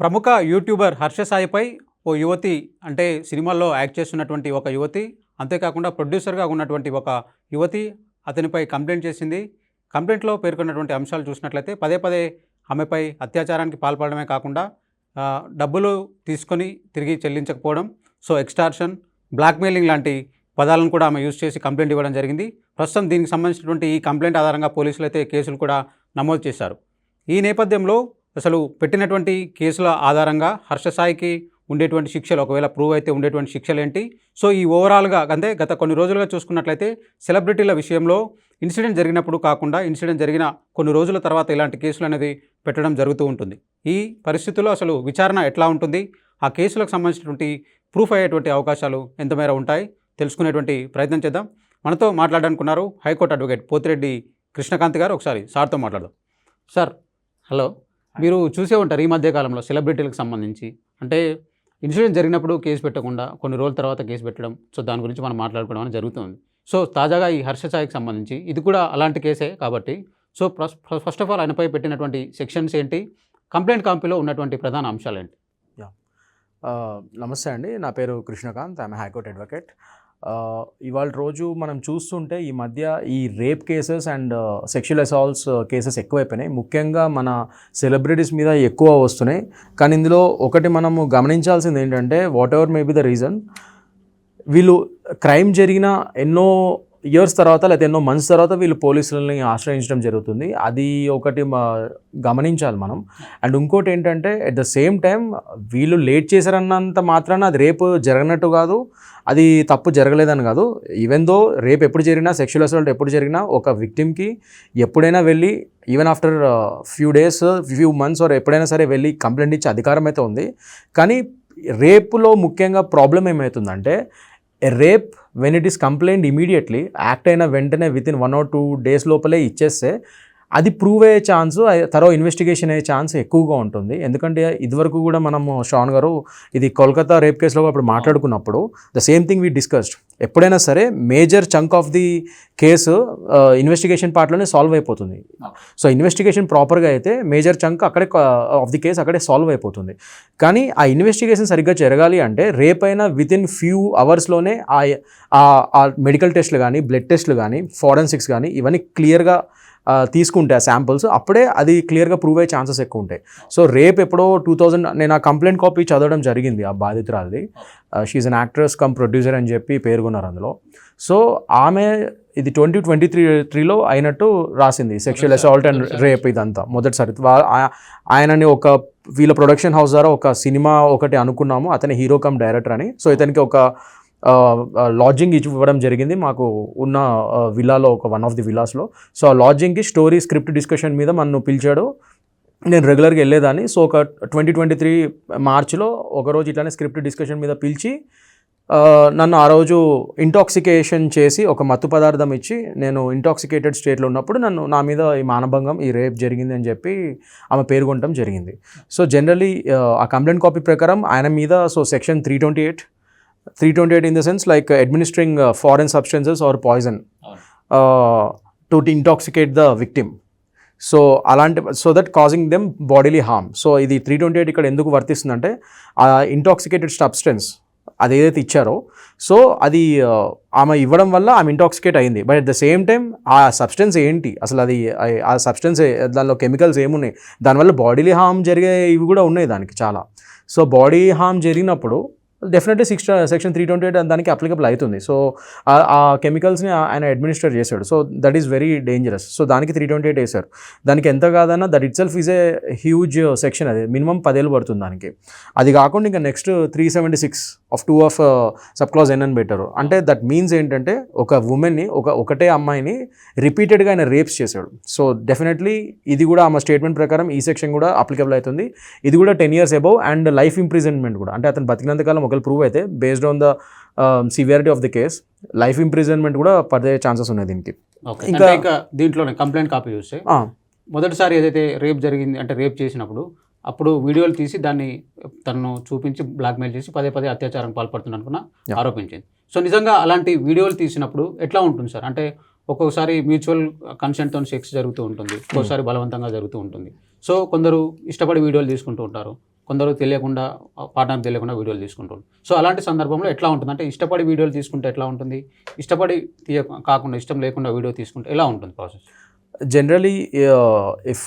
ప్రముఖ యూట్యూబర్ హర్ష సాయిపై ఓ యువతి అంటే సినిమాల్లో యాక్ట్ చేస్తున్నటువంటి ఒక యువతి అంతేకాకుండా ప్రొడ్యూసర్గా ఉన్నటువంటి ఒక యువతి అతనిపై కంప్లైంట్ చేసింది. కంప్లైంట్లో పేర్కొన్నటువంటి అంశాలు చూసినట్లయితే పదే పదే ఆమెపై అత్యాచారానికి పాల్పడమే కాకుండా డబ్బులు తీసుకొని తిరిగి చెల్లించకపోవడం సో ఎక్స్టార్షన్ బ్లాక్మెయిలింగ్ లాంటి పదాలను కూడా ఆమె యూజ్ చేసి కంప్లైంట్ ఇవ్వడం జరిగింది. ప్రస్తుతం దీనికి సంబంధించినటువంటి ఈ కంప్లైంట్ ఆధారంగా పోలీసులు అయితే కేసులు కూడా నమోదు చేశారు. ఈ నేపథ్యంలో అసలు పెట్టినటువంటి కేసుల ఆధారంగా హర్షసాయికి ఉండేటువంటి శిక్షలు ఒకవేళ ప్రూవ్ అయితే ఉండేటువంటి శిక్షలు ఏంటి సో ఈ ఓవరాల్గా అంటే గత కొన్ని రోజులుగా చూసుకున్నట్లయితే సెలబ్రిటీల విషయంలో ఇన్సిడెంట్ జరిగినప్పుడు కాకుండా ఇన్సిడెంట్ జరిగిన కొన్ని రోజుల తర్వాత ఇలాంటి కేసులు అనేది పెట్టడం జరుగుతూ ఉంటుంది. ఈ పరిస్థితుల్లో అసలు విచారణ ఎట్లా ఉంటుంది? ఆ కేసులకు సంబంధించినటువంటి ప్రూఫ్ అయ్యేటువంటి అవకాశాలు ఎంతమేర ఉంటాయి? తెలుసుకునేటువంటి ప్రయత్నం చేద్దాం. మనతో మాట్లాడాలనుకున్నారు high court advocate Pothireddy Krishnakanth గారు. ఒకసారి సార్తో మాట్లాడదాం. సార్. హలో. మీరు చూసే ఉంటారు ఈ మధ్య కాలంలో సెలబ్రిటీలకు సంబంధించి. అంటే ఇన్సిడెంట్ జరిగినప్పుడు కేసు పెట్టకుండా కొన్ని రోజుల తర్వాత కేసు పెట్టడం సో దాని గురించి మనం మాట్లాడుకోవడం అనేది జరుగుతుంది. సో తాజాగా ఈ హర్ష సాయికి సంబంధించి ఇది కూడా అలాంటి కేసే కాబట్టి సో ఫస్ట్ ఆఫ్ ఆల్ ఆయనపై పెట్టినటువంటి సెక్షన్స్ ఏంటి కంప్లైంట్ కాపీలో ఉన్నటువంటి ప్రధాన అంశాలు ఏంటి? నమస్తే అండి. నా పేరు కృష్ణకాంత్. I'm high court advocate. ఇవాళ రోజు మనం చూస్తుంటే ఈ మధ్య ఈ rape cases and sexual assaults cases ఎక్కువైపోయినాయి. ముఖ్యంగా మన సెలబ్రిటీస్ మీద ఎక్కువ వస్తున్నాయి. కానీ ఇందులో ఒకటి మనము గమనించాల్సింది ఏంటంటే whatever may be the reason వీళ్ళు క్రైమ్ జరిగిన ఎన్నో ఇయర్స్ తర్వాత లేకపోతే ఎన్నో మంత్స్ తర్వాత వీళ్ళు పోలీసులని ఆశ్రయించడం జరుగుతుంది. అది ఒకటి గమనించాలి మనం. అండ్ ఇంకోటి ఏంటంటే అట్ ద సేమ్ టైం వీళ్ళు లేట్ చేశారన్నంత మాత్రాన అది రేపు జరగనట్టు కాదు. అది తప్పు జరగలేదని కాదు. ఈవెన్ దో రేపు ఎప్పుడు జరిగినా సెక్షువల్ అసల్ట్ ఎప్పుడు జరిగినా ఒక విక్టిమ్కి ఎప్పుడైనా వెళ్ళి even after few days few months or ఎప్పుడైనా సరే వెళ్ళి కంప్లైంట్ ఇచ్చే అధికారం అయితే ఉంది. కానీ రేపులో ముఖ్యంగా ప్రాబ్లం ఏమవుతుందంటే rape when it is complaint immediately act అయిన వెంటనే within one or two days లోపలే ఇచ్చేస్తే అది ప్రూవ్ అయ్యే ఛాన్స్ తర్వాత ఇన్వెస్టిగేషన్ అయ్యే ఛాన్స్ ఎక్కువగా ఉంటుంది. ఎందుకంటే ఇదివరకు కూడా మనము షాన్ గారు ఇది కోల్కతా రేప్ కేసులో అప్పుడు మాట్లాడుకున్నప్పుడు the same thing we discussed ఎప్పుడైనా సరే major chunk of the case investigation పార్ట్లోనే solve అయిపోతుంది. సో ఇన్వెస్టిగేషన్ ప్రాపర్గా అయితే మేజర్ చంక్ అక్కడే ఆఫ్ ది కేసు అక్కడే సాల్వ్ అయిపోతుంది. కానీ ఆ ఇన్వెస్టిగేషన్ సరిగ్గా జరగాలి అంటే రేపైనా విత్ ఇన్ ఫ్యూ అవర్స్లోనే ఆ మెడికల్ టెస్ట్లు కానీ బ్లడ్ టెస్ట్లు కానీ ఫారెన్సిక్స్ కానీ ఇవన్నీ క్లియర్గా తీసుకుంటే ఆ శాంపుల్స్ అప్పుడే అది క్లియర్గా ప్రూవ్ అయ్యే ఛాన్సెస్ ఎక్కువ ఉంటాయి. సో రేపు ఎప్పుడో టూ థౌజండ్ నేను ఆ కంప్లైంట్ కాపీ చదవడం జరిగింది ఆ బాధితురాలది. She's an actress cum producer అని చెప్పి పేర్కొన్నారు అందులో. సో ఆమె ఇది ట్వంటీ ట్వంటీ త్రీ త్రీలో అయినట్టు రాసింది. సెక్షువల్ అసాల్ట్ అండ్ రేప్ ఇదంతా. మొదటిసారి. ఆయనని ఒక వీళ్ళ ప్రొడక్షన్ హౌస్ ద్వారా ఒక సినిమా ఒకటి అనుకున్నాము. అతని హీరో కమ్ డైరెక్టర్ అని. సో ఇతనికి ఒక లాడ్జింగ్ ఇవ్వడం జరిగింది. మాకు ఉన్న విల్లాలో ఒక వన్ ఆఫ్ ది విల్లాస్లో సో ఆ లాడ్జింగ్కి స్టోరీ స్క్రిప్ట్ డిస్కషన్ మీద నన్ను పిలిచాడు. నేను రెగ్యులర్గా వెళ్ళేదాన్ని. సో ఒక ట్వంటీ ట్వంటీ త్రీ మార్చ్లో ఒకరోజు ఇట్లానే స్క్రిప్ట్ డిస్కషన్ మీద పిలిచి నన్ను ఆ రోజు ఇంటాక్సికేషన్ చేసి ఒక మత్తు పదార్థం ఇచ్చి నేను ఇంటాక్సికేటెడ్ స్టేట్లో ఉన్నప్పుడు నన్ను నా మీద ఈ మానభంగం ఈ రేప్ జరిగింది అని చెప్పి ఆమె పేర్కొనడం జరిగింది. సో జనరలీ ఆ కంప్లైంట్ కాపీ ప్రకారం ఆయన మీద so section three twenty eight three twenty eight in the sense like administering foreign substances or poison to intoxicate the victim so అలాంటి so that causing them bodily harm so ఇది three twenty eight ఇక్కడ ఎందుకు వర్తిస్తుందంటే ఆ intoxicated substance అది ఏదైతే ఇచ్చారో so అది ఆ, ఆమె ఇవ్వడం వల్ల ఆమె ఇంటాక్సికేట్ అయింది. But at the same time ఆ సబ్స్టెన్స్ ఏంటి? అసలు అది ఆ- సబ్స్టెన్స్ దానిలో కెమికల్స్ ఏమున్నాయి? దానివల్ల బాడీలీ హార్మ్ జరిగే ఇవి కూడా ఉన్నాయి దానికి చాలా. సో బాడీ హార్మ్ జరిగినప్పుడు definitely six section three twenty eight దానికి అప్లికబుల్ అవుతుంది. సో ఆ- కెమికల్స్ని ఆయన అడ్మినిస్టర్ చేశాడు. So that is very dangerous so దానికి త్రీ ట్వంటీ ఎయిట్ వేశారు. దానికి ఎంత కాదన్నా that itself is a huge section అది. మినిమం పదేళ్ళు పడుతుంది దానికి. అది కాకుండా ఇంకా next three seventy six of two of sub clause N అని పెట్టారు. అంటే దట్ మీన్స్ ఏంటంటే ఒక ఉమెన్ని ఒక ఒకటే అమ్మాయిని రిపీటెడ్గా ఆయన రేప్స్ చేశాడు. సో డెఫినెట్లీ ఇది కూడా ఆమె స్టేట్మెంట్ ప్రకారం ఈ సెక్షన్ కూడా అప్లికబుల్ అవుతుంది. ఇది కూడా ten years above and life imprisonment కూడా. అంటే అతను బతికినంతకాలం ఒకవేళ ప్రూవ్ అయితే based on the severity of the case life imprisonment కూడా పడే ఛాన్సెస్ ఉన్నాయి దీనికి. ఓకే ఇంకా- దీంట్లోనే కంప్లైంట్ కాపీ చూస్తే మొదటిసారి ఏదైతే రేప్ జరిగింది అంటే రేప్ చేసినప్పుడు అప్పుడు వీడియోలు తీసి దాన్ని తనను చూపించి బ్లాక్మెయిల్ చేసి పదే పదే అత్యాచారం పాల్పడుతున్నట్టున Yeah. ఆరోపించింది. సో నిజంగా అలాంటి వీడియోలు తీసినప్పుడు ఎట్లా ఉంటుంది సార్? అంటే ఒక్కొక్కసారి మ్యూచువల్ కన్సెంట్తో సెక్స్ జరుగుతూ ఉంటుంది ఒక్కోసారి బలవంతంగా జరుగుతూ ఉంటుంది. సో కొందరు ఇష్టపడి వీడియోలు తీసుకుంటూ ఉంటారు. కొందరు తెలియకుండా పార్ట్నర్ తెలియకుండా వీడియోలు తీసుకుంటారు. సో అలాంటి సందర్భంలో ఎట్లా ఉంటుంది? అంటే ఇష్టపడి వీడియోలు తీసుకుంటే ఎట్లా ఉంటుంది? ఇష్టపడి తీయ కాకుండా ఇష్టం లేకుండా వీడియో తీసుకుంటే ఎలా ఉంటుంది ప్రాసెస్? జనరలీ ఇఫ్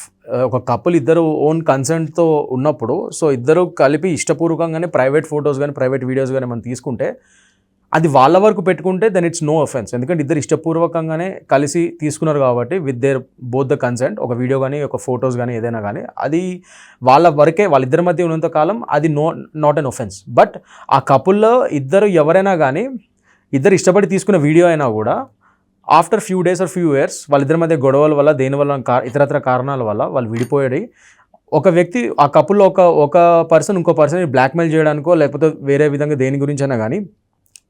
ఒక కపుల్ ఇద్దరు ఓన్ కన్సెంట్తో ఉన్నప్పుడు సో ఇద్దరు కలిపి ఇష్టపూర్వకంగానే ప్రైవేట్ ఫొటోస్ కానీ ప్రైవేట్ వీడియోస్ కానీ మనం తీసుకుంటే అది వాళ్ళ వరకు పెట్టుకుంటే దెన్ ఇట్స్ నో అఫెన్స్ ఎందుకంటే ఇద్దరు ఇష్టపూర్వకంగానే కలిసి తీసుకున్నారు కాబట్టి with their both the consent ఒక వీడియో కానీ ఒక ఫొటోస్ కానీ ఏదైనా కానీ అది వాళ్ళ వరకే వాళ్ళిద్దరి మధ్య ఉన్నంత కాలం అది no not an offence but ఆ కపుల్లో ఇద్దరు ఎవరైనా కానీ ఇద్దరు ఇష్టపడి తీసుకున్న వీడియో అయినా కూడా after few days or few years వాళ్ళిద్దరి మధ్య గొడవల వల్ల దేని వల్ల ఇతరత్ర కారణాల వల్ల వాళ్ళు విడిపోయాడు ఒక వ్యక్తి ఆ కపుల్లో ఒక ఒక పర్సన్ ఇంకో పర్సన్ బ్లాక్మెయిల్ చేయడానికో లేకపోతే వేరే విధంగా దేని గురించి అయినా కానీ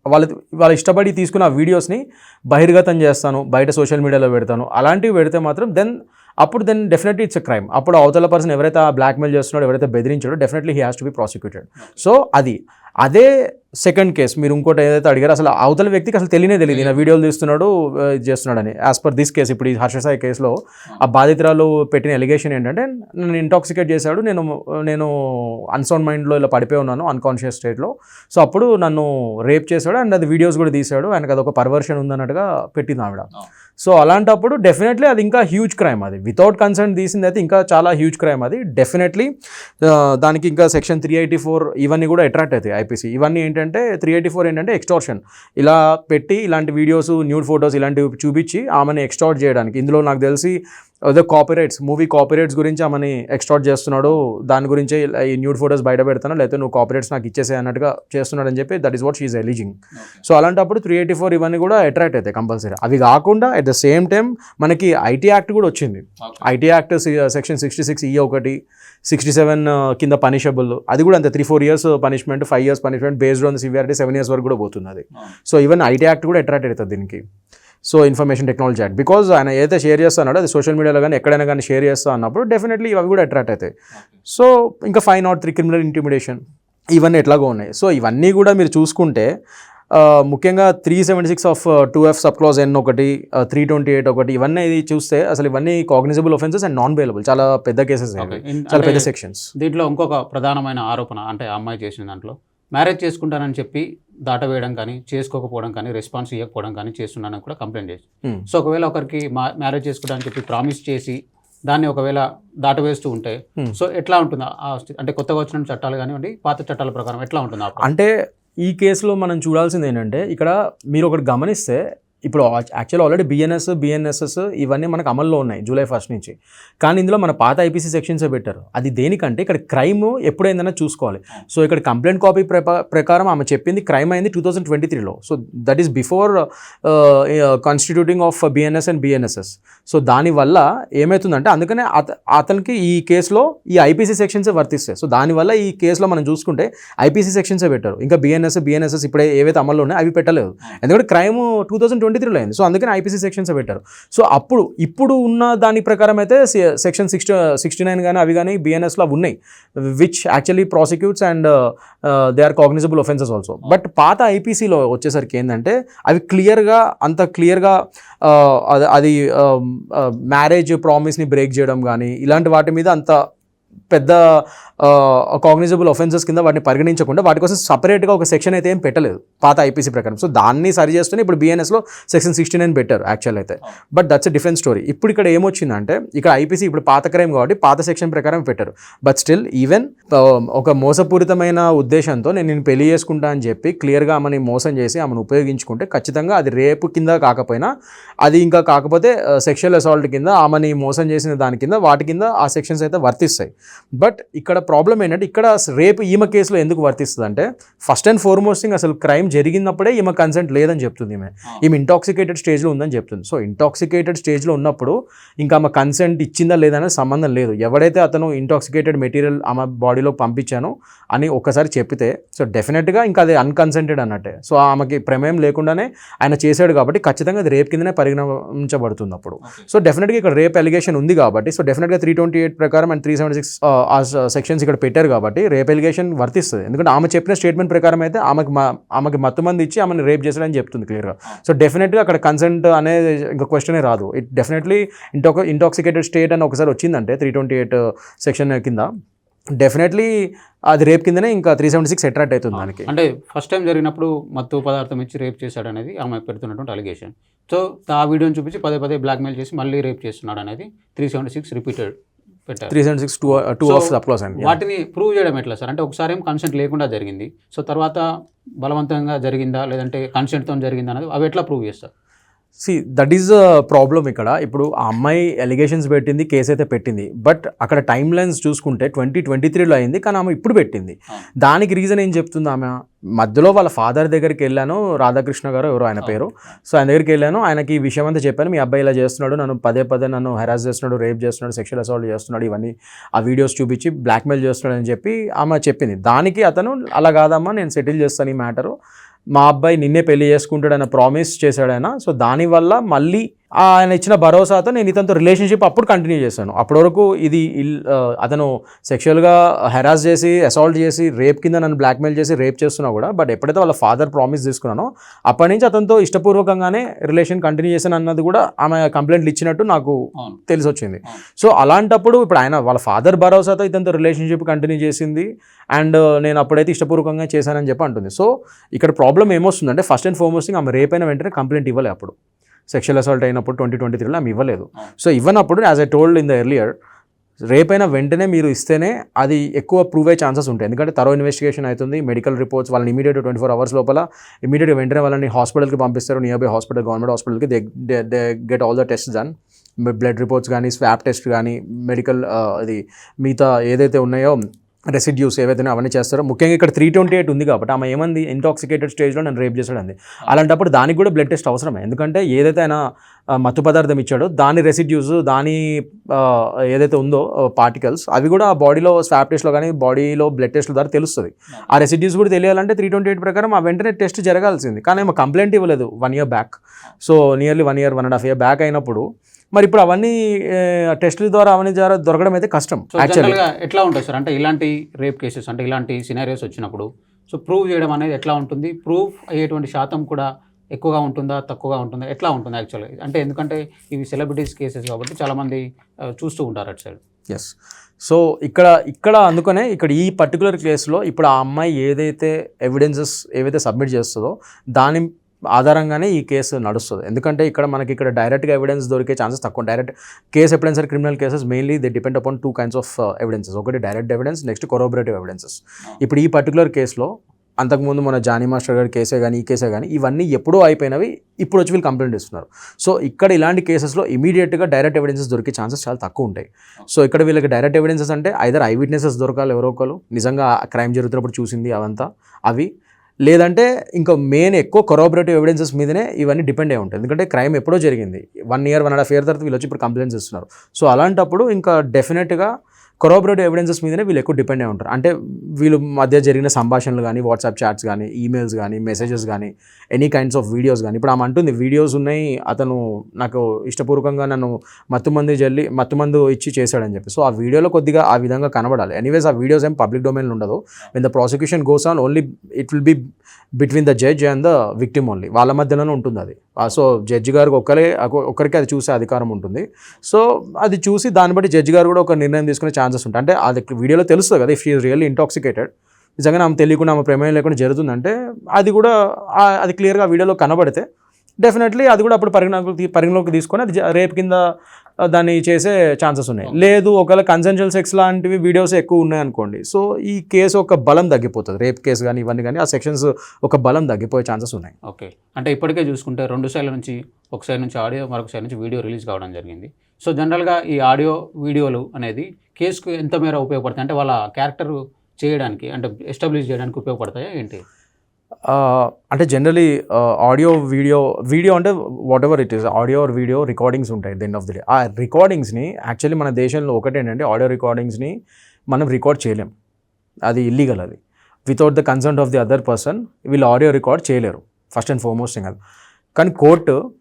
వాళ్ళ వాళ్ళు ఇష్టపడి తీసుకున్న వీడియోస్ని బహిర్గతం చేస్తాను బయట సోషల్ మీడియాలో పెడతాను. అలాంటివి పెడితే మాత్రం దెన్ అప్పుడు దెన్ డెఫినెట్లీ ఇట్స్ క్రైమ్ అప్పుడు అవతల పర్సన్ ఎవరైతే ఆ బ్లాక్మెయిల్ చేస్తున్నాడో ఎవరైతే బెదిరించాడో definitely he has to be prosecuted so అది. అదే సెకండ్ కేస్ మీరు ఇంకోటి ఏదైతే అడిగారో అసలు అవతల వ్యక్తికి అసలు తెలియనే తెలియదు ఈయన వీడియోలు తీస్తున్నాడు చేస్తున్నాడని. యాజ్ పర్ దిస్ కేసు ఇప్పుడు ఈ హర్షసాయి కేసులో ఆ బాధితురాలు పెట్టిన ఎలిగేషన్ ఏంటంటే నన్ను ఇంటాక్సికేట్ చేశాడు. నేను నేను అన్సౌండ్ మైండ్లో ఇలా పడిపోయి ఉన్నాను అన్కాన్షియస్ స్టేట్లో సో అప్పుడు నన్ను రేప్ చేశాడు. అండ్ అది వీడియోస్ కూడా తీశాడు. ఆయనకు అదొక పర్వర్షన్ ఉందన్నట్టుగా పెట్టింది ఆవిడ. సో అలాంటప్పుడు డెఫినెట్లీ అది ఇంకా హ్యూజ్ క్రైమ్ అది. వితౌట్ కన్సర్న్ తీసింది అయితే ఇంకా చాలా హ్యూజ్ క్రైమ్ అది. డెఫినెట్లీ దానికి ఇంకా సెక్షన్ త్రీ ఎయిటీ ఫోర్ ఇవన్నీ కూడా అట్రాక్ట్ అవుతాయి ఐపీసీ ఇవన్నీ ఏంటంటే త్రీ ఎయిటీ ఫోర్ ఏంటంటే ఎక్స్టార్షన్ ఇలా పెట్టి ఇలాంటి వీడియోస్ న్యూడ్ ఫొటోస్ ఇలాంటివి చూపించి ఆమెను ఎక్స్టార్ట్ చేయడానికి. ఇందులో నాకు తెలిసి అదే కాపీరైట్స్ మూవీ కాపీరైట్స్ గురించి ఆమెని ఎక్స్టార్ట్ చేస్తున్నాడు. దాని గురించే ఈ న్యూడ్ ఫొటోస్ బయట పెడతాను లేకపోతే నువ్వు కాపీరైట్స్ నాకు ఇచ్చేసే అన్నట్టుగా చేస్తున్నాడు అని చెప్పి that is what she's alleging so అలాంటప్పుడు త్రీ ఎయిటీ ఫోర్ ఇవన్నీ కూడా అట్రాక్ట్ అవుతాయి కంపల్సరీ అవి కాకుండా అట్ ద సేమ్ టైం మనకి ఐటీ యాక్ట్ కూడా వచ్చింది. IT act section sixty six ఈ ఒకటి సిక్స్టీ సెవెన్ కింద పనిషబుల్ అది కూడా అంతే three four years punishment five years punishment based on severity seven years వరకు కూడా పోతుంది అది సో ఈవెన్ ఐటీ యాక్ట్ కూడా అట్రాక్ట్ అవుతుంది దీనికి. So information technology act because ఆయన ఏదైతే షేర్ చేస్తున్నాడో అది సోషల్ మీడియాలో కానీ ఎక్కడైనా కానీ షేర్ చేస్తా అన్నప్పుడు డెఫినెట్లీ ఇవి కూడా అట్రాక్ట్ అవుతాయి. సో ఇంకా five nought three criminal intimidation ఇవన్నీ ఎట్లాగో ఉన్నాయి. సో ఇవన్నీ కూడా మీరు చూసుకుంటే ముఖ్యంగా three seventy six of two F sub clause N ఒకటి త్రీ ట్వంటీ ఎయిట్ ఒకటి ఇవన్నీ చూస్తే అసలు ఇవన్నీ cognizable offences and non bailable చాలా పెద్ద కేసెస్ చాలా పెద్ద సెక్షన్స్ దీంట్లో ఇంకొక ప్రధానమైన ఆరోపణ అంటే ఆ అమ్మాయి చేసిన దాంట్లో మ్యారేజ్ చేసుకుంటానని చెప్పి దాటవేయడం కానీ చేసుకోకపోవడం కానీ రెస్పాన్స్ ఇవ్వకపోవడం కానీ చేస్తున్నానని కూడా కంప్లైంట్ చేసి. సో ఒకవేళ ఒకరికి మా మ్యారేజ్ చేసుకుంటానని చెప్పి ప్రామిస్ చేసి దాన్ని ఒకవేళ దాటవేస్తూ ఉంటే. సో ఎట్లా ఉంటుంది అంటే కొత్తగా వచ్చిన చట్టాలు కానివ్వండి పాత చట్టాల ప్రకారం ఎట్లా ఉంటుంది? అంటే ఈ కేసులో మనం చూడాల్సింది ఏంటంటే ఇక్కడ మీరు ఒకటి గమనిస్తే ఇప్పుడు యాక్చువల్ ఆల్రెడీ బిఎన్ఎస్ బిఎన్ఎస్ఎస్ ఇవన్నీ మనకు అమల్లో ఉన్నాయి జూలై ఫస్ట్ నుంచి. కానీ ఇందులో మన పాత ఐపీసీ సెక్షన్సే పెట్టారు. అది దేనికంటే ఇక్కడ క్రైమ్ ఎప్పుడైందన్నా చూసుకోవాలి. సో ఇక్కడ కంప్లైంట్ కాపీ ప్రకారం ఆమె చెప్పింది క్రైమ్ అయింది టూ థౌసండ్ ట్వంటీ త్రీలో so that is before constituting of BNS and BNSS so దానివల్ల ఏమవుతుందంటే అందుకనే అత అతనికి ఈ కేసులో ఈ ఐపీసీ సెక్షన్సే వర్తిస్తాయి. సో దానివల్ల ఈ కేసులో మనం చూసుకుంటే ఐపీసీ సెక్షన్సే పెట్టారు. ఇంకా బిఎన్ఎస్ బిఎన్ఎస్ఎస్ ఇప్పుడే ఏవైతే అమల్లో ఉన్నాయో అవి పెట్టలేదు. ఎందుకంటే క్రైమ్ టూ థౌసండ్ ట్వంటీ త్రీలో అయింది. సో అందుకని ఐపీసీ సెక్షన్స్ పెట్టారు. సో అప్పుడు ఇప్పుడు ఉన్న దాని ప్రకారం అయితే సెక్షన్ సిక్స్టీ సిక్స్టీ నైన్ కానీ అవి కానీ బిఎన్ఎస్లో ఉన్నాయి. Which actually prosecutes and they are cognizable offences also but పాత ఐపీసీలో వచ్చేసరికి ఏంటంటే అవి క్లియర్గా అంత క్లియర్గా uh, అది మ్యారేజ్ ప్రామిస్ని బ్రేక్ చేయడం కానీ ఇలాంటి వాటి మీద అంత పెద్ద కాగ్నిజబుల్ ఒఫెన్సెస్ కింద వాటిని పరిగణించకుండా వాటి కోసం సపరేట్గా ఒక సెక్షన్ అయితే ఏం పెట్టలేదు. పాత ఐపీసీ ప్రకారం. సో దాన్ని సరి చేస్తూనే ఇప్పుడు బిఎన్ఎస్లో సెక్షన్ సిక్స్టీ నైన్ పెట్టారు యాక్చువల్ అయితే. But that's a different story ఇప్పుడు ఇక్కడ ఏమొచ్చిందంటే ఇక్కడ ఐపీసీ ఇప్పుడు పాత క్రైమ్ కాబట్టి పాత సెక్షన్ ప్రకారం పెట్టారు. బట్ స్టిల్ ఈవెన్ ఒక మోసపూరితమైన ఉద్దేశంతో నేను నేను పెళ్ళి చేసుకుంటా అని చెప్పి క్లియర్గా ఆమెని మోసం చేసి ఆమెను ఉపయోగించుకుంటే ఖచ్చితంగా అది రేపు కింద కాకపోయినా అది ఇంకా కాకపోతే సెక్షువల్ అసాల్ట్ కింద ఆమెని మోసం చేసిన దాని కింద వాటి కింద ఆ సెక్షన్స్ అయితే వర్తిస్తాయి. బట్ ఇక్కడ ప్రాబ్లం ఏంటంటే ఇక్కడ రేపు ఈమె కేసులో ఎందుకు వర్తిస్తుంది అంటే ఫస్ట్ అండ్ ఫార్మోస్ట్ థింగ్ అసలు క్రైమ్ జరిగినప్పుడే ఈమె కన్సెంట్ లేదని చెప్తుంది ఈమె. ఈమె ఇంటాక్సికేటెడ్ స్టేజ్లో ఉందని చెప్తుంది. సో ఇంటాక్సికేటెడ్ స్టేజ్లో ఉన్నప్పుడు ఇంకా ఆమె కన్సెంట్ ఇచ్చిందా లేదా అనేది సంబంధం లేదు. ఎవడైతే అతను ఇంటాక్సికేటెడ్ మెటీరియల్ ఆమె బాడీలో పంపించానో అని ఒక్కసారి చెప్పితే సో డెఫినెట్గా ఇంకా అది అన్కన్సెంటెడ్ అన్నట్టే. సో ఆమెకి ప్రమేయం లేకుండానే ఆయన చేశాడు కాబట్టి ఖచ్చితంగా అది రేప్ కిందనే పరిగణించబడుతుంది అప్పుడు సో డెఫినెట్గా ఇక్కడ రేప్ ఎలిగేషన్ ఉంది కాబట్టి సో డెఫినెట్గా త్రీ ట్వంటీ ఎయిట్ ప్రకారం అండ్ త్రీ సెవెంటీ సిక్స్ ఆ సెక్షన్స్ uh, ఇక్కడ పెట్టారు కాబట్టి రేప్ ఎలిగేషన్ వర్తిస్తుంది. ఎందుకంటే ఆమె చెప్పిన స్టేట్మెంట్ ప్రకారం అయితే ఆమెకి ఆమెకి మత్తు మంది ఇచ్చి ఆమెను రేప్ చేశాడని చెప్తుంది క్లియర్గా సో డెఫినెట్గా అక్కడ కన్సెంట్ అనేది ఇంకా క్వశ్చనే రాదు. It definitely intox intoxicated state అని ఒకసారి వచ్చిందంటే త్రీ ట్వంటీ ఎయిట్ సెక్షన్ కింద డెఫినెట్లీ అది రేప్ కిందనే ఇంకా త్రీ సెవెంటీ సిక్స్ అట్రాక్ట్ అవుతుంది దానికి. అంటే ఫస్ట్ టైం జరిగినప్పుడు మత్తు పదార్థం ఇచ్చి రేప్ చేశాడు అనేది ఆమె పెడుతున్నటువంటి అలిగేషన్ సో ఆ వీడియోని చూపించి పదే పదే బ్లాక్మెయిల్ చేసి మళ్ళీ రేప్ చేస్తున్నాడు అనేది three seventy six repeated three seventy six two two of applause అండి. వాటిని ప్రూవ్ చేయడం ఎట్లా సార్? అంటే ఒకసారి ఏం కన్సెంట్ లేకుండా జరిగింది. సో తర్వాత బలవంతంగా జరిగిందా? లేదంటే కన్సెంట్తో జరిగిందా? అనేది అవి ఎట్లా ప్రూవ్ చేస్తారు? సి దట్ ఈస్ ప్రాబ్లం ఇక్కడ. ఇప్పుడు ఆ అమ్మాయి ఎలిగేషన్స్ పెట్టింది కేసు అయితే పెట్టింది. బట్ అక్కడ టైం లైన్స్ చూసుకుంటే ట్వంటీ ట్వంటీ త్రీలో అయింది కానీ ఆమె ఇప్పుడు పెట్టింది. దానికి రీజన్ ఏం చెప్తుంది ఆమె? మధ్యలో వాళ్ళ ఫాదర్ దగ్గరికి వెళ్ళాను రాధాకృష్ణ గారు ఎవరో ఆయన పేరు. సో ఆయన దగ్గరికి వెళ్ళాను ఆయనకి ఈ విషయం అంతా చెప్పాను మీ అబ్బాయి ఇలా చేస్తున్నాడు నన్ను పదే పదే నన్ను హెరాస్ చేస్తున్నాడు రేప్ చేస్తున్నాడు సెక్షువల్ అసాల్ట్ చేస్తున్నాడు ఇవన్నీ ఆ వీడియోస్ చూపించి బ్లాక్మెయిల్ చేస్తున్నాడు అని చెప్పి ఆమె చెప్పింది. దానికి అతను అలా కాదమ్మా నేను సెటిల్ చేస్తాను ఈ మ్యాటరు మా అబ్బాయి నిన్నే పెళ్ళి చేసుకుంటాడన్న ప్రామిస్ చేశాడు ఆయన. సో దానివల్ల మళ్ళీ ఆయన ఇచ్చిన భరోసాతో నేను ఇతనితో రిలేషన్షిప్ అప్పుడు కంటిన్యూ చేశాను. అప్పటి వరకు ఇది అతను సెక్షువల్గా హెరాస్ చేసి అసాల్ట్ చేసి రేప్ కింద నన్ను బ్లాక్మెయిల్ చేసి రేప్ చేస్తున్నా కూడా బట్ ఎప్పుడైతే వాళ్ళ ఫాదర్ ప్రామిస్ తీసుకున్నానో అప్పటి నుంచి అతనితో ఇష్టపూర్వకంగానే రిలేషన్ కంటిన్యూ చేశాను అన్నది కూడా ఆమె కంప్లైంట్లు ఇచ్చినట్టు నాకు తెలిసి వచ్చింది. సో అలాంటప్పుడు ఇప్పుడు ఆయన వాళ్ళ ఫాదర్ భరోసాతో ఇతనితో రిలేషన్షిప్ కంటిన్యూ చేసింది అండ్ నేను అప్పుడైతే ఇష్టపూర్వకంగా చేశానని చెప్పి అంటుంది. సో ఇక్కడ ప్రాబ్లం ఏమొస్తుందంటే ఫస్ట్ అండ్ ఫార్మోస్ట్ ఆమె రేప్ అయిన వెంటనే కంప్లైంట్ ఇవ్వలే అప్పుడు. సెక్షువల్ అసాల్ట్ అయినప్పుడు ట్వంటీ ట్వంటీ త్రీలో ఆమె ఇవ్వలేదు. So ఇవ్వనప్పుడు as I told in the earlier rape అయిన వెంటనే మీరు ఇస్తేనే అది ఎక్కువ ప్రూవ్ అయ్యే ఛాన్సెస్ ఉంటాయి. ఎందుకంటే తరో ఇన్వెస్టిగేషన్ అవుతుంది మెడికల్ రిపోర్ట్స్ వాళ్ళని ఇమీడియట్ ట్వంటీ ఫోర్ అవర్స్ లోపల ఇమీడియట్గా వెంటనే వాళ్ళని హాస్పిటల్కి పంపిస్తారు. నియర్ బై హాస్పిటల్ గవర్నమెంట్ హాస్పిటల్కి they they get all the test done blood reports కానీ స్వాప్ టెస్ట్ కానీ మెడికల్ ఇది మిగతా ఏదైతే ఉన్నాయో రెసిడ్యూస్ ఏవైతే అవన్నీ చేస్తారో. ముఖ్యంగా ఇక్కడ త్రీ ట్వంటీ ఎయిట్ ఉంది కాబట్టి ఆమె ఏమంది ఇంటాక్సికేటెడ్ స్టేజ్లో నన్ను రేప్ చేశాడు అంది. అలాంటప్పుడు దానికి కూడా బ్లడ్ టెస్ట్ అవసరమే. ఎందుకంటే ఏదైతే ఆయన మత్తు పదార్థం ఇచ్చాడో దాని రెసిడ్యూస్ దాని ఏదైతే ఉందో పార్టికల్స్ అవి కూడా ఆ బాడీలో స్వాప్ టెస్ట్లో కానీ బాడీలో బ్లడ్ టెస్ట్ల ద్వారా తెలుస్తుంది. ఆ రెసిడ్యూస్ కూడా తెలియాలంటే త్రీ ట్వంటీ ఎయిట్ ప్రకారం ఆ వెంటనే టెస్ట్ జరగాల్సింది. కానీ ఆమె కంప్లైంట్ ఇవ్వలేదు one year back so nearly one year one and half year back అయినప్పుడు మరి ఇప్పుడు అవన్నీ టెస్టుల ద్వారా అవన్నీ ద్వారా దొరకడం అయితే కష్టం జనరల్గా ఎట్లా ఉంటుంది సార్? అంటే ఇలాంటి రేప్ కేసెస్ అంటే ఇలాంటి సినారియోస్ వచ్చినప్పుడు సో ప్రూవ్ చేయడం అనేది ఎట్లా ఉంటుంది? ప్రూఫ్ అయ్యేటువంటి శాతం కూడా ఎక్కువగా ఉంటుందా తక్కువగా ఉంటుందా? ఎట్లా ఉంటుంది యాక్చువల్గా అంటే ఎందుకంటే ఇవి సెలబ్రిటీస్ కేసెస్ కాబట్టి చాలామంది చూస్తూ ఉంటారు అటు సైడ్ ఎస్ సో ఇక్కడ ఇక్కడ అందుకనే ఇక్కడ ఈ పర్టికులర్ కేసులో ఇప్పుడు ఆ అమ్మాయి ఏదైతే ఎవిడెన్సెస్ ఏవైతే సబ్మిట్ చేస్తుందో దాని ఆధారంగానే ఈ కేసు నడుస్తుంది. ఎందుకంటే ఇక్కడ మనకి ఇక్కడ డైరెక్ట్గా ఎవిడెన్స్ దొరికే ఛాన్సెస్ తక్కువ. డైరెక్ట్ కేసు ఎప్పుడైనా సరే criminal cases mainly they depend upon two kinds of evidences ఒకటి direct evidence next corroborative evidences ఇప్పుడు ఈ పర్టికులర్ కేసులో అంతకుముందు మన జానీ మాస్టర్ గారి కేసే కానీ ఈ కేసే కానీ ఇవన్నీ ఎప్పుడో అయిపోయినవి ఇప్పుడు వచ్చి వీళ్ళు కంప్లైంట్ ఇస్తున్నారు సో ఇక్కడ ఇలాంటి కేసెస్లో ఇమీడియట్గా డైరెక్ట్ ఎవిడెన్సెస్ దొరికే ఛాన్సెస్ చాలా తక్కువ ఉంటాయి. సో ఇక్కడ వీళ్ళకి డైరెక్ట్ ఎవిడెన్సెస్ అంటే ఐదర్ ఐ విట్నెసెస్ దొరకాలి ఎవరో ఒకరు. నిజంగా క్రైమ్ జరుగుతున్నప్పుడు చూసింది అవంతా. అవి లేదంటే ఇంకా మెయిన్ ఎక్కువ కొరాబరేటివ్ ఎవిడెన్సెస్ మీదనే ఇవన్నీ డిపెండ్ అయి ఉంటాయి. ఎందుకంటే క్రైమ్ ఎప్పుడో జరిగింది. One year one and half year తర్వాత వీళ్ళు వచ్చి ఇప్పుడు కంప్లైంట్స్ ఇస్తున్నారు. సో అలాంటప్పుడు ఇంకా డెఫినెట్గా కొరాబరేటివ్ ఎవిడెన్సెస్ మీదనే వీళ్ళు ఎక్కువ డిపెండ్ అయి ఉంటారు. అంటే వీళ్ళు మధ్య జరిగిన సంభాషణలు కానీ వాట్సాప్ చాట్స్ కానీ ఈమెయిల్స్ కానీ మెసేజెస్ కానీ ఎనీ కైండ్స్ ఆఫ్ వీడియోస్ కానీ ఇప్పుడు ఆమె అంటుంది వీడియోస్ ఉన్నాయి అతను నాకు ఇష్టపూర్వకంగా నన్ను మత్తుమంది జల్లి మత్తుమందు ఇచ్చి చేశాడని చెప్పి. సో ఆ వీడియోలో కొద్దిగా ఆ విధంగా కనబడాలి. ఎనీవేస్ ఆ వీడియోస్ ఏం పబ్లిక్ డొమైన్ ఉండదు. When the prosecution goes on only it will be between the judge and the victim only వాళ్ళ మధ్యలోనే ఉంటుంది అది. సో జడ్జి గారికి ఒక్కరే ఒక్కరికి అది చూసే అధికారం ఉంటుంది. సో అది చూసి దాన్ని బట్టి జడ్జి గారు కూడా ఒక నిర్ణయం తీసుకునే ఛాన్సెస్ ఉంటాయి. అంటే అది వీడియోలో తెలుస్తుంది కదా ఇఫ్ ఈజ్ రియల్లీ ఇంటాక్సికేటెడ్ నిజంగా ఆమె తెలియకుండా ఆమె ప్రమేయం లేకుండా జరుగుతుందంటే అది కూడా అది క్లియర్గా వీడియోలో కనబడితే డెఫినెట్లీ అది కూడా అప్పుడు పరిగణలోకి పరిగణలోకి తీసుకొని అది రేపు కింద దాన్ని చేసే ఛాన్సెస్ ఉన్నాయి. లేదు ఒకవేళ కన్సెన్షువల్ సెక్స్ లాంటివి వీడియోస్ ఎక్కువ ఉన్నాయనుకోండి సో ఈ కేసు ఒక బలం తగ్గిపోతుంది. రేప్ కేసు కానీ ఇవన్నీ కానీ ఆ సెక్షన్స్ ఒక బలం తగ్గిపోయే ఛాన్సెస్ ఉన్నాయి. ఓకే అంటే ఇప్పటికే చూసుకుంటే రెండు సైడ్ల నుంచి ఒక సైడ్ నుంచి ఆడియో మరొక సైడ్ నుంచి వీడియో రిలీజ్ కావడం జరిగింది. సో జనరల్గా ఈ ఆడియో వీడియోలు అనేది కేసుకు ఎంత మేర ఉపయోగపడతాయి? అంటే వాళ్ళ క్యారెక్టర్ చేయడానికి అంటే ఎస్టాబ్లిష్ చేయడానికి ఉపయోగపడతాయా ఏంటి? అంటే జనరలీ ఆడియో వీడియో వీడియో అంటే whatever it is audio or video recordings ఉంటాయి దెన్ ఆఫ్ ది డే ఆ రికార్డింగ్స్ని యాక్చువల్లీ మన దేశంలో ఒకటేంటంటే ఆడియో రికార్డింగ్స్ని మనం రికార్డ్ చేయలేం. అది ఇల్లీగల్ అది. Without the consent of the other person వీళ్ళు ఆడియో రికార్డ్ చేయలేరు. ఫస్ట్ అండ్ ఫార్మోస్ట్ థింగ్ అది. కానీ కోర్టు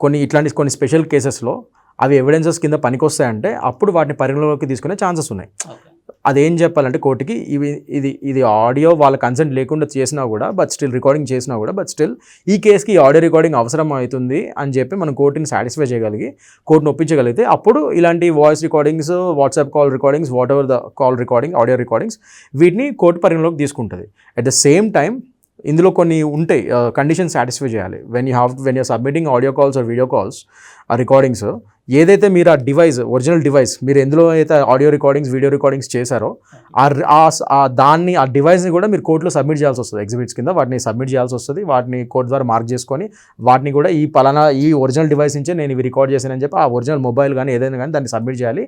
కొన్ని ఇట్లాంటి కొన్ని స్పెషల్ కేసెస్లో అవి ఎవిడెన్సెస్ కింద పనికొస్తాయంటే అప్పుడు వాటిని పరిగణలోకి తీసుకునే ఛాన్సెస్ ఉన్నాయి. అదేం చెప్పాలంటే కోర్టుకి ఇవి ఇది ఇది ఆడియో వాళ్ళ కన్సెంట్ లేకుండా చేసినా కూడా బట్ స్టిల్ రికార్డింగ్ చేసినా కూడా బట్ స్టిల్ ఈ కేసుకి ఈ ఆడియో రికార్డింగ్ అవసరం అవుతుంది అని చెప్పి మనం కోర్టుని సాటిస్ఫై చేయగలిగి కోర్టును ఒప్పించగలిగితే అప్పుడు ఇలాంటి voice recordings WhatsApp call recordings whatever the call recording audio recordings వీటిని కోర్టు పరిగణలోకి తీసుకుంటుంది. అట్ ద సేమ్ టైం ఇందులో కొన్ని ఉంటాయి uh, కండిషన్ సాటిస్ఫై చేయాలి. When you have when you submitting audio calls or video calls ఆ రికార్డింగ్స్ ఏదైతే మీరు ఆ డివైస్ ఒరిజినల్ డివైస్ మీరు ఎందులో అయితే ఆడియో రికార్డింగ్స్ వీడియో రికార్డింగ్స్ చేశారో ఆ దాన్ని ఆ డివైస్ని కూడా మీరు కోర్టులో సబ్మిట్ చేయాల్సి వస్తుంది ఎగ్జిబిట్స్ కింద. వాటిని సబ్మిట్ చేయాల్సి వస్తుంది. వాటిని కోర్టు ద్వారా మార్క్ చేసుకొని వాటిని కూడా ఈ పలానా ఈ ఒరిజినల్ డివైస్ నుంచే నేను ఇవి రికార్డ్ చేశానని చెప్పి ఆ ఒరిజినల్ మొబైల్ కానీ ఏదైనా కానీ దాన్ని సబ్మిట్ చేయాలి.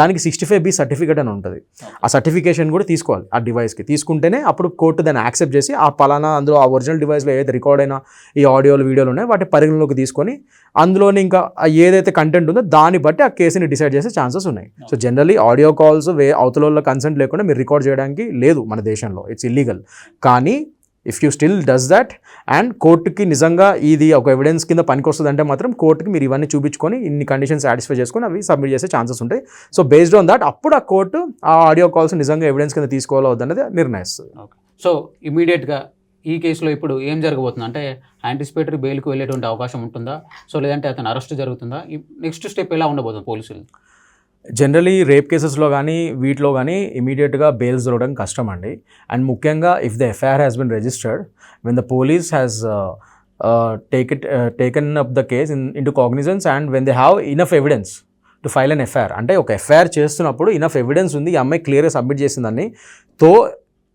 దానికి సిక్స్టీ ఫైవ్ బి సర్టిఫికేట్ అని ఉంటుంది. ఆ సర్టిఫికేషన్ కూడా తీసుకోవాలి ఆ డివైస్కి తీసుకుంటేనే అప్పుడు కోర్టు దాన్ని యాక్సెప్ట్ చేసి ఆ పలానా అందులో ఆ ఒరిజినల్ డివైస్లో ఏదైతే రికార్డ్ అయిన ఈ ఆడియోలు వీడియోలు ఉన్నాయో వాటి పరిగణలోకి తీసుకొని అందులోని ఇంకా ఏదైతే కంటెంట్ ఉందో దాన్ని బట్టి ఆ కేసుని డిసైడ్ చేసే ఛాన్సెస్ ఉన్నాయి. సో జనరల్లీ ఆడియో కాల్స్ వే అవతల కన్సెంట్ లేకుండా మీరు రికార్డ్ చేయడానికి లేదు మన దేశంలో. ఇట్స్ ఇల్లీగల్ కానీ if you still does that and కోర్టుకి నిజంగా ఇది ఒక ఎవిడెన్స్ కింద పనికొస్తుంది అంటే మాత్రం కోర్టుకి మీరు ఇవన్నీ చూపించుకొని ఇన్ని కండిషన్స్ సాటిస్ఫై చేసుకొని అవి సబ్మిట్ చేసే ఛాన్సెస్ ఉంటాయి. సో బేస్డ్ ఆన్ దట్ అప్పుడు ఆ కోర్టు ఆ ఆడియో కాల్స్ నిజంగా ఎవిడెన్స్ కింద తీసుకోవాలో వద్దన్నది నిర్ణయిస్తుంది. సో ఇమీడియట్గా ఈ కేసులో ఇప్పుడు ఏం జరగబోతుంది? అంటే యాంటిసిపేటరీ బెయిల్కి వెళ్ళేటువంటి అవకాశం ఉంటుందా? సో లేదంటే అతను అరెస్ట్ జరుగుతుందా? నెక్స్ట్ స్టెప్ ఎలా ఉండబోతుంది పోలీసులు? జనరలీ రేప్ కేసెస్లో కానీ వీటిలో కానీ ఇమీడియట్గా బెయిల్స్ దొరకడం కష్టం అండి అండ్ ముఖ్యంగా if the FIR has been registered when the police has take it taken up the case in in to cognizance and when they have enough evidence to file an FIR అంటే ఒక FIR చేస్తున్నప్పుడు enough evidence ఉంది ఈ అమ్మాయి క్లియర్గా submit చేసిందని. తో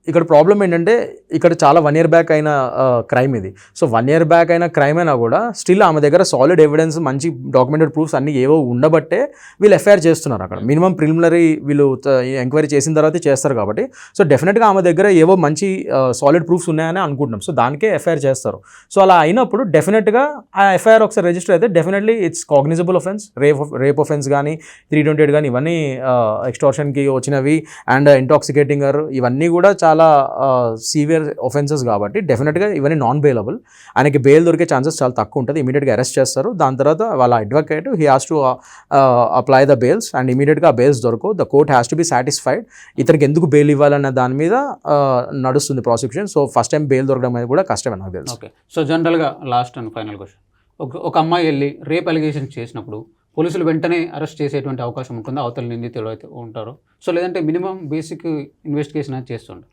ఇక్కడ ప్రాబ్లం ఏంటంటే ఇక్కడ చాలా వన్ ఇయర్ బ్యాక్ అయిన క్రైమ్ ఇది. సో వన్ ఇయర్ బ్యాక్ అయిన క్రైమ్ అయినా కూడా స్టిల్ ఆమె దగ్గర సాలిడ్ ఎవిడెన్స్ మంచి డాక్యుమెంటెడ్ ప్రూఫ్స్ అన్ని ఏవో ఉండబట్టే వీళ్ళు ఎఫ్ఐఆర్ చేస్తున్నారు అక్కడ. మినిమం ప్రిలిమినరీ వీళ్ళు ఎంక్వైరీ చేసిన తర్వాత చేస్తారు కాబట్టి. సో డెఫినెట్గా ఆమె దగ్గర ఏవో మంచి సాలిడ్ ప్రూఫ్స్ ఉన్నాయని అనుకుంటున్నాం. సో దానికే ఎఫ్ఐఆర్ చేస్తారు. సో అలా అయినప్పుడు డెఫినెట్గా ఆ ఎఫ్ఐఆర్ ఒకసారి రిజిస్టర్ అయితే definitely it's cognizable offence rape rape offence కానీ త్రీ ట్వంటీ ఎయిట్ కానీ ఇవన్నీ ఎక్స్టార్షన్కి వచ్చినవి అండ్ ఇంటాక్సికేటింగ్ ఇవన్నీ కూడా చాలా సీవియర్ ఒఫెన్సెస్ కాబట్టి డెఫినెట్గా ఇవన్నీ నాన్ బెయిలబుల్ ఆయనకి బెయిల్ దొరికే ఛాన్సెస్ చాలా తక్కువ ఉంటుంది. ఇమీడియట్గా అరెస్ట్ చేస్తారు. దాని తర్వాత వాళ్ళ advocate he has to apply the bails and ఇమీడియట్గా ఆ బెయిల్స్ దొరకవు. The court has to be satisfied ఇతనికి ఎందుకు బెయిల్ ఇవ్వాలన్న దాని మీద నడుస్తుంది prosecution so first time bail దొరకడం అనేది కూడా కష్టమే నాకు తెలుసు. ఓకే సో జనరల్గా లాస్ట్ అండ్ ఫైనల్ క్వశ్చన్ ఒక ఒక అమ్మాయి వెళ్ళి రేప్ అలిగేషన్ చేసినప్పుడు పోలీసులు వెంటనే అరెస్ట్ చేసేటువంటి అవకాశం ఉంటుంది. అవతల నిందితులు అయితే ఉంటారు. సో లేదంటే మినిమం బేసిక్ ఇన్వెస్టిగేషన్ అనేది చేస్తుండే.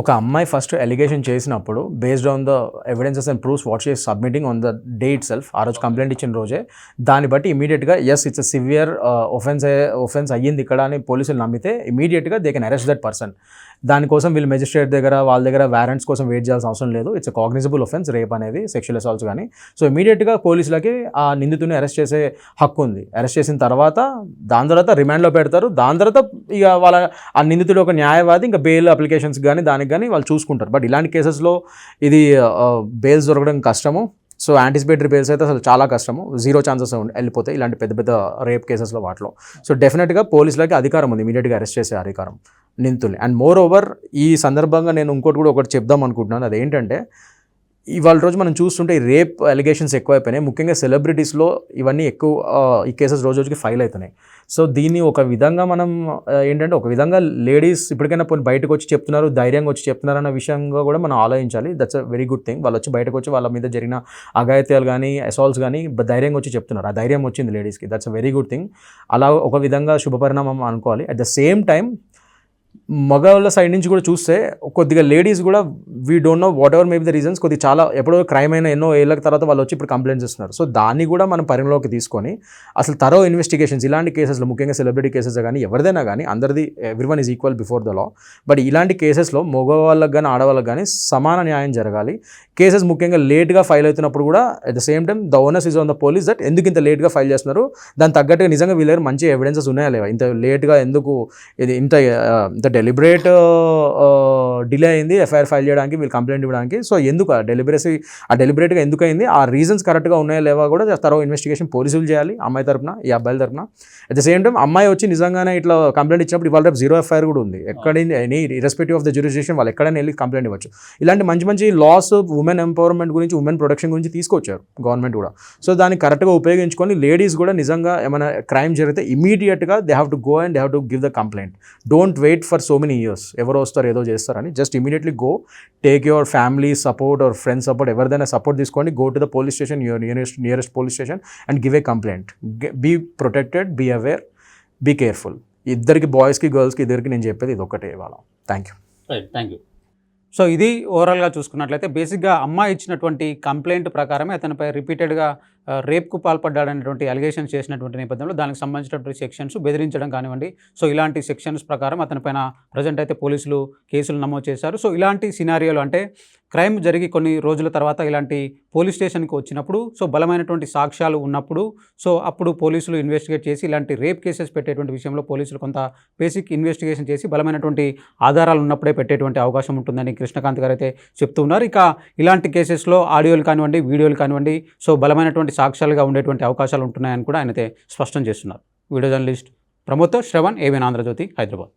ఒక అమ్మాయి ఫస్ట్ ఎలిగేషన్ చేసినప్పుడు based on the evidences and proofs what she's submitting on the day itself ఆ రోజు కంప్లైంట్ ఇచ్చిన రోజే దాన్ని బట్టి ఇమీడియట్గా as it's a severe offence offence అయ్యింది ఇక్కడ అని పోలీసులు నమ్మితే ఇమీడియట్గా they can arrest that person దానికోసం వీళ్ళు మెజిస్ట్రేట్ దగ్గర వాళ్ళ దగ్గర వారెంట్స్ కోసం వెయిట్ చేయాల్సిన అవసరం లేదు. ఇట్స్ కాగ్నిజబుల్ ఒఫెన్స్ రేప్ అనేది సెక్షువల్ అసాల్ట్స్ కానీ. సో ఇమీడియట్గా పోలీసులకి ఆ నిందితుని అరెస్ట్ చేసే హక్కు ఉంది. అరెస్ట్ చేసిన తర్వాత దాని తర్వాత రిమాండ్లో పెడతారు. దాని తర్వాత ఇక వాళ్ళ ఆ నిందితుడు ఒక న్యాయవాది ఇంకా బెయిల్ అప్లికేషన్స్ కానీ దానికి కానీ వాళ్ళు చూసుకుంటారు. బట్ ఇలాంటి కేసెస్లో ఇది బెయిల్స్ దొరకడం కష్టము. సో యాంటిసిపేటరీ బెయిల్స్ అయితే అసలు చాలా కష్టము. జీరో ఛాన్సెస్ వెళ్ళిపోతాయి ఇలాంటి పెద్ద పెద్ద రేప్ కేసెస్లో వాటిలో. సో డెఫినెట్గా పోలీసులకి అధికారం ఉంది. ఇమీడియట్గా అరెస్ట్ చేసే అధికారం. నింతుల్ని. అండ్ మోర్ ఓవర్ ఈ సందర్భంగా నేను ఇంకోటి కూడా ఒకటి చెప్దాం అనుకుంటున్నాను. అదేంటంటే ఇవాళ రోజు మనం చూస్తుంటే ఈ రేప్ అలిగేషన్స్ ఎక్కువైపోయినాయి. ముఖ్యంగా సెలబ్రిటీస్లో ఇవన్నీ ఎక్కువ ఈ కేసెస్ రోజు రోజుకి ఫైల్ అవుతున్నాయి. సో దీన్ని ఒక విధంగా మనం ఏంటంటే ఒక విధంగా లేడీస్ ఇప్పటికైనా పోనీ బయటకు వచ్చి చెప్తున్నారు ధైర్యంగా వచ్చి చెప్తున్నారు అన్న విషయంగా కూడా మనం ఆలోచించాలి. That's a very good thing వాళ్ళు వచ్చి బయటకు వచ్చి వాళ్ళ మీద జరిగిన అఘాయిత్యాలు కానీ అసాల్ట్స్ కానీ ధైర్యంగా వచ్చి చెప్తున్నారు. ఆ ధైర్యం వచ్చింది లేడీస్కి that's a very good thing అలా ఒక విధంగా శుభపరిణామం అనుకోవాలి. అట్ ద సేమ్ టైం మగవాళ్ళ సైడ్ నుంచి కూడా చూస్తే కొద్దిగా లేడీస్ కూడా we don't know whatever maybe the reasons కొద్దిగా చాలా ఎప్పుడో క్రైమ్ అయిన ఎన్నో ఏళ్ళ తర్వాత వాళ్ళు వచ్చి ఇప్పుడు కంప్లైంట్స్ ఇస్తున్నారు సో దాన్ని కూడా మనం పరిగణలోకి తీసుకొని అసలు తరో ఇన్వెస్టిగేషన్స్ ఇలాంటి కేసెస్లో ముఖ్యంగా సెలబ్రిటీ కేసెస్ కానీ ఎవరిదైనా కానీ అందరిది everyone is equal before the law but ఇలాంటి కేసెస్లో మగవాళ్ళకి కానీ ఆడవాళ్ళకి కానీ సమాన న్యాయం జరగాలి. కేసెస్ ముఖ్యంగా లేట్గా ఫైల్ అవుతున్నప్పుడు కూడా at the same time the onus is on the police that ఎందుకు ఇంత లేట్గా ఫైల్ చేస్తున్నారు? దాని తగ్గట్టుగా నిజంగా వీళ్ళ మంచి ఎవిడెన్సెస్ ఉన్నాయా లేవా? ఇంత లేట్గా ఎందుకు ఇది ఇంత ఇంత డెలిబరేట్ డిలే అయింది ఎఫ్ఐఆర్ ఫైల్ చేయడానికి వీళ్ళు కంప్లైంట్ ఇవ్వడానికి. సో ఎందుకు ఆ డెలిబరేసీ ఆ డెలిబరేట్గా ఎందుకు అయింది? ఆ రీజన్స్ కరెక్ట్గా ఉన్నాయా లేవా కూడా తర్వాత ఇన్వెస్టిగేషన్ పోలీసులు చేయాలి అమ్మాయి తరపున ఈ అబ్బాయిల తరపున. అట్ ద సేమ్ టైం అమ్మాయి వచ్చి నిజంగానే ఇట్లా కంప్లైంట్ ఇచ్చినప్పుడు ఇవాళ రేపు జీరో ఎఫ్ఐఆర్ కూడా ఉంది. ఎక్కడ any irrespective of the jurisdiction వాళ్ళు ఎక్కడైనా వెళ్ళి కంప్లైంట్ ఇవ్వచ్చు. ఇలాంటి మంచి మంచి లాస్ ఉమెన్ ఎంపవర్మెంట్ గురించి ఉమెన్ ప్రొటెక్షన్ గురించి తీసుకొచ్చారు గవర్నమెంట్ కూడా. సో దాన్ని కరెక్ట్గా ఉపయోగించుకొని లేడీస్ కూడా నిజంగా ఏమైనా క్రైమ్ జరిగితే ఇమీడియట్గా they have to go and they have to give the complaint don't wait for so many years ఎవరో వస్తారు ఏదో చేస్తారని. Just immediately go take your family support or friends support ఎవరిదైనా సపోర్ట్ తీసుకోండి. Go to the police station your nearest nearest police station and give a complaint be protected be aware be careful ఇద్దరికి బాయ్స్కి గర్ల్స్కి ఇద్దరికి నేను చెప్పేది ఇది ఒకటే ఇవాళ thank you thank you so ఇది ఓవరాల్గా చూసుకున్నట్లయితే బేసిక్గా అమ్మాయి ఇచ్చినటువంటి కంప్లైంట్ ప్రకారమే అతనిపై రిపీటెడ్గా రేప్కు పాల్పడ్డాడనేటువంటి అలిగేషన్స్ చేసినటువంటి నేపథ్యంలో దానికి సంబంధించినటువంటి సెక్షన్స్ బెదిరించడం కానివ్వండి. సో ఇలాంటి సెక్షన్స్ ప్రకారం అతనిపైన ప్రజెంట్ అయితే పోలీసులు కేసులు నమోదు చేశారు. సో ఇలాంటి సినారియోలు అంటే క్రైమ్ జరిగి కొన్ని రోజుల తర్వాత ఇలాంటి పోలీస్ స్టేషన్కి వచ్చినప్పుడు సో బలమైనటువంటి సాక్ష్యాలు ఉన్నప్పుడు సో అప్పుడు పోలీసులు ఇన్వెస్టిగేట్ చేసి ఇలాంటి రేప్ కేసెస్ పెట్టేటువంటి విషయంలో పోలీసులు కొంత బేసిక్ ఇన్వెస్టిగేషన్ చేసి బలమైనటువంటి ఆధారాలు ఉన్నప్పుడే పెట్టేటువంటి అవకాశం ఉంటుందని కృష్ణకాంత్ గారు అయితే చెప్తున్నారు. ఇక ఇలాంటి కేసెస్లో ఆడియోలు కానివ్వండి వీడియోలు కానివ్వండి సో బలమైనటువంటి సాక్ష్యాలుగా ఉండేటువంటి అవకాశాలు ఉంటున్నాయని కూడా ఆయన అయితే స్పష్టం చేస్తున్నారు. Video journalist Pramod Shravan ABN Andhra Jyothi Hyderabad.